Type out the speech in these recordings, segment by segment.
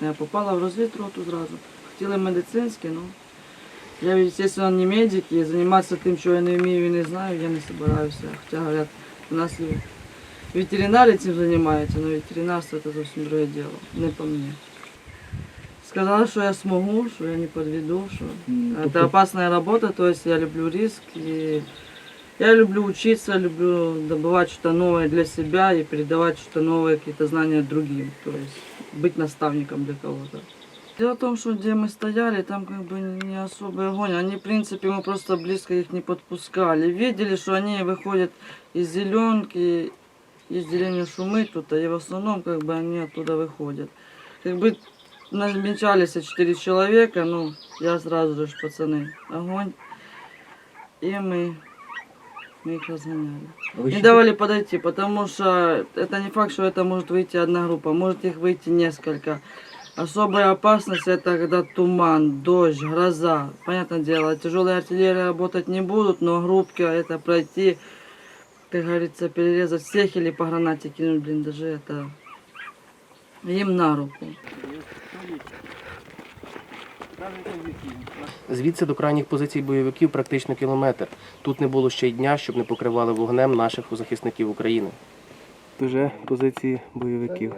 Я попала в розвідроту зразу. Хотіли медицинське, ну. Я, звісно, не медик, і займатися тим, що я не вмію і не знаю, я не собираюся. Хоча говорять, у нас і ветеринари цим займаються, але ветеринарство це зовсім друге діло, не по мені. Сказали, що я смогу, що я не подведу, що это опасная работа, то есть я люблю риск и я люблю учиться, люблю добывать что-то новое для себя и передавать что-то новое, какие-то знания другим, то есть быть наставником для кого-то. Дело в том, что где мы стояли, там как бы не особый огонь. Они, в принципе, мы просто близко их не подпускали. Видели, что они выходят из зеленки, из деревни Шумы тут, и в основном как бы они оттуда выходят. Как бы намечались четыре человека, ну, я сразу же, пацаны, огонь. И мы, мы их разгоняли. Не давали подойти, потому что это не факт, что это может выйти одна группа, может их выйти несколько. Особая опасность это когда туман, дождь, гроза. Понятное дело, тяжелые артиллерии работать не будут, но группки это пройти, как говорится, перерезать всех или по гранате кинуть в блиндажи, это им на руку. Звідси до крайніх позицій бойовиків практично кілометр. Тут не було ще й дня, щоб не покривали вогнем наших захисників України. Вже позиції бойовиків.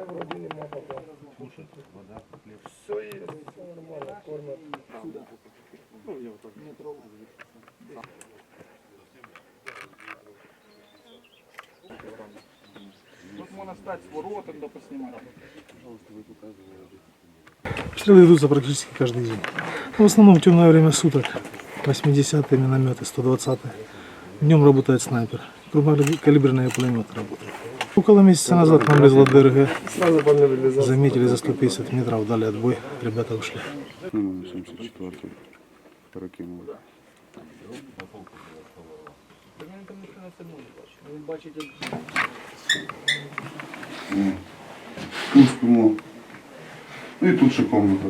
Тут можна стати з воротом, да поснімати. Обстрелы ведутся практически каждый день. В основном в темное время суток. 80-е минометы, 120-е. Днем работает снайпер. Крупнокалиберные пулеметы работают. Около месяца назад нам лезла ДРГ. Заметили за 150 метров, дали отбой. Ребята ушли. Ну, 74 перекинули. Спимо. Ну і тут ще комната.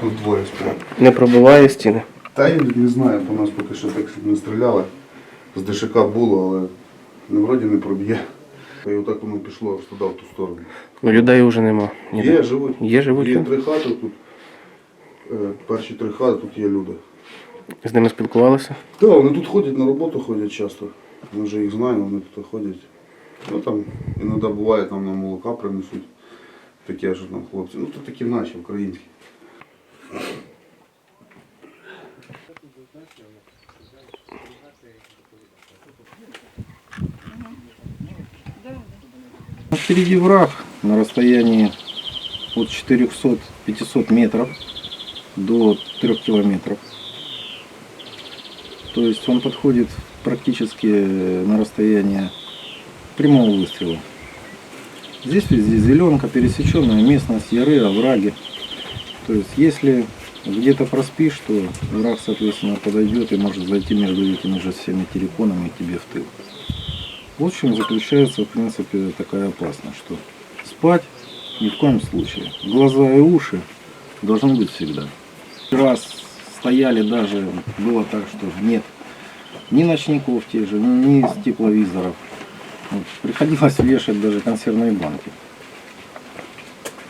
Тут двоє сплять. Не пробиває стіни. Та я не знаю, по нас поки що так не стріляли. З ДШК було, але не вроді не проб'є. Й отак воно пішло аж туди, в ту сторону. Ну, людей вже нема. Ніде. Є, живуть. Є, живуть. Є там? три хати тут. Е, Перші три хати, тут є люди. З ними спілкувалися. Так, вони тут ходять на роботу, ходять часто. Ми вже їх знаємо, вони тут ходять. Ну там іноді буває, там нам молока принесуть. Таке ж там хлопці. Ну то такі наші, українські. Впереди враг на расстоянии от 400-500 метров до 3 километров. То есть он подходит практически на расстояние прямого выстрела. Здесь везде зеленка, пересеченная местность, яры, овраги. То есть если где-то проспишь, то враг, соответственно, подойдет и может зайти между этими же всеми терриконами к тебе в тыл. В чем заключается, в принципе, такая опасность, что спать ни в коем случае. Глаза и уши должны быть всегда. Раз стояли даже, было так, что нет ни ночников тех же, ни тепловизоров. Приходилось вешать даже консервные банки.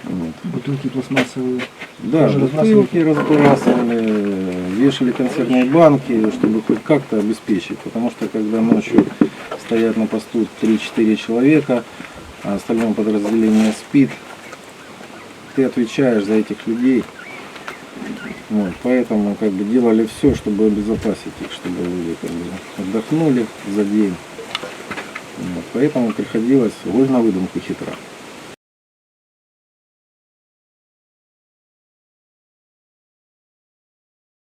Вот. Бутылки пластмассовые. Да, бутылки разбрасывали, вешали консервные банки, чтобы хоть как-то обеспечить. Потому что когда ночью стоят на посту 3-4 человека, а остальное подразделение спит, ты отвечаешь за этих людей. Вот, поэтому как бы делали все, чтобы обезопасить их, чтобы люди как бы отдохнули за день. Поэтому приходилось ложь на выдумку хитра.